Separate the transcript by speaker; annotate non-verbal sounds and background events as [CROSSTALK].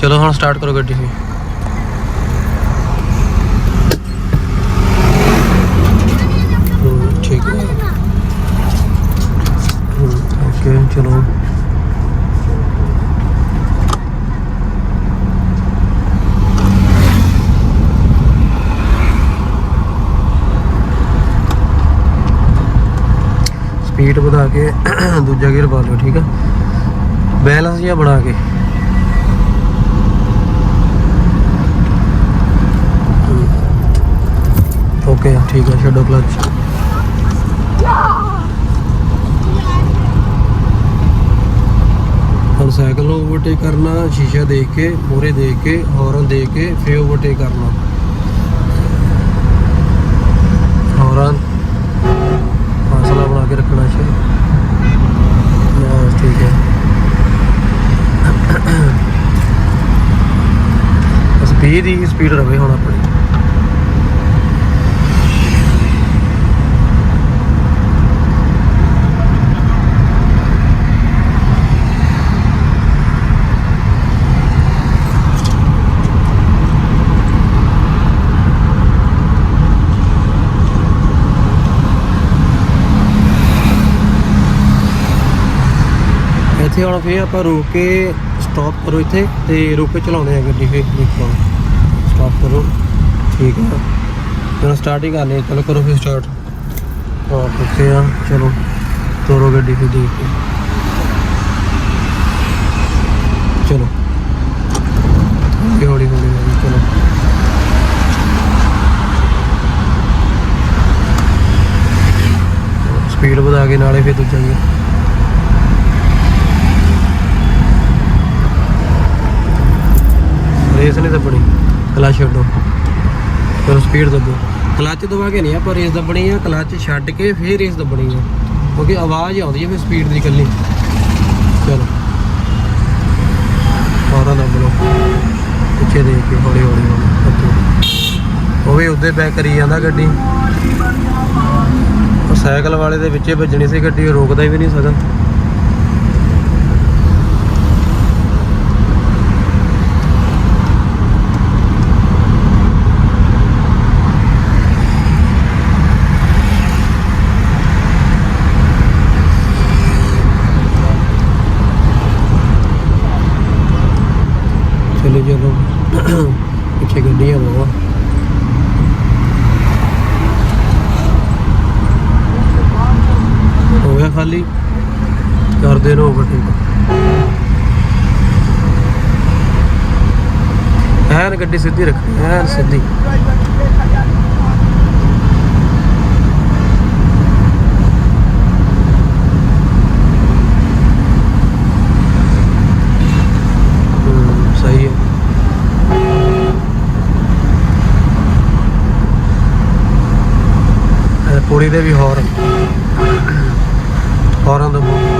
Speaker 1: ਚਲੋ ਹੁਣ ਸਟਾਰਟ ਕਰੋ ਗੱਡੀ ਫੇ ਠੀਕ ਹੈ ਓਕੇ ਚਲੋ ਸਪੀਡ ਵਧਾ ਕੇ ਦੂਜਾ ਗੇਅਰ ਪਾ ਲਓ, ਠੀਕ ਆ ਬੈਲੈਂਸ ਜਿਹਾ ਬਣਾ ਕੇ। ਓਕੇ ਠੀਕ ਹੈ, ਛੱਡੋ ਕਲਚ ਹੁਣ ਸਾਈਕਲ ਨੂੰ ਓਵਰਟੇਕ ਕਰਨਾ, ਸ਼ੀਸ਼ਾ ਦੇਖ ਕੇ ਮੋਰੇ ਦੇਖ ਕੇ, ਹੌਰਨ ਦੇ ਕੇ, ਫੇਰ ਓਵਰਟੇਕ ਕਰਨਾ। ਹੌਰਨ। ਫਾਸਲਾ ਬਣਾ ਕੇ ਰੱਖਣਾ ਸ਼ਾਇਦ ਬਸ ਠੀਕ ਹੈ। [COUGHS] ਬਸ 20 ਦੀ ਸਪੀਡ ਰਵੇ ਹੁਣ ਆਪਣੀ। ਇੱਥੇ ਹੁਣ ਫੇਰ ਆਪਾਂ ਰੋਕ ਕੇ ਸਟਾਪ ਕਰੋ ਇੱਥੇ ਤੇ ਰੋਕ ਕੇ ਚਲਾਉਂਦੇ ਆ ਗੱਡੀ ਫੇਰ ਦੇਖੋ ਸਟਾਪ ਕਰੋ। ਠੀਕ ਹੈ। ਚਲੋ ਸਟਾਰਟ ਹੀ ਕਰਨੀ ਚਲੋ ਕਰੋ ਫੇਰ ਸਟਾਰਟ ਹਾਂ ਓਕੇ ਆ ਚਲੋ, ਤੋਰੋ ਗੱਡੀ ਫੇਰ ਦੇਖ ਕੇ। ਚਲੋ। ਹੌਲੀ ਹੌਲੀ ਹੌਲੀ ਚਲੋ। ਸਪੀਡ ਵਧਾ ਕੇ ਨਾਲੇ ਫੇਰ ਦੂਜਾ ਗੇਅਰ ਰੇਸ ਨਹੀਂ ਦੱਬਣੀ ਕਲਚ ਛੱਡੋ। ਫਿਰ ਸਪੀਡ ਦੱਬੋ। ਕਲਚ ਦਬਾ ਕੇ ਨਹੀਂ ਆਪਾਂ ਰੇਸ ਦੱਬਣੀ ਆ, ਕਲਚ ਛੱਡ ਕੇ ਫੇਰ ਰੇਸ ਦੱਬਣੀ ਆ। ਕਿਉਂਕਿ ਆਵਾਜ਼ ਆਉਂਦੀ ਹੈ ਫਿਰ ਸਪੀਡ ਦੀ ਇਕੱਲੀ। ਚਲੋ। ਸਾਰਾ ਦੱਬ ਲਓ। ਪਿੱਛੇ ਦੇਖ ਕੇ ਹੌਲੀ ਹੌਲੀ ਹੌਲੀ ਉਹ ਵੀ ਉੱਦੇ ਬੈਕ ਕਰੀ ਜਾਂਦਾ ਗੱਡੀ। ਉਹ ਸਾਈਕਲ ਵਾਲੇ ਦੇ ਵਿੱਚੇ ਵੱਜਣੀ ਸੀ ਗੱਡੀ ਰੋਕਦਾ ਹੀ ਵੀ ਨਹੀਂ ਸਕਦਾ [COUGHS] ਚਲੇ ਪਿੱਛੇ ਗੱਡੀਆਂ ਬਹੁਤ। ਹੋ ਗਿਆ ਖਾਲੀ? ਕਰਦੇ ਰਹੋ ਓਵਰਟੇਕ ਐਨ ਗੱਡੀ ਸਿੱਧੀ ਰੱਖਣੀ, ਐਨ ਸਿੱਧੀ ਹੂੰ, ਸਹੀ ਹੈ ਕੁੜੀ ਦੇ ਵੀ ਹੋਰ। ਹੋਰਾਂ ਦਬੋ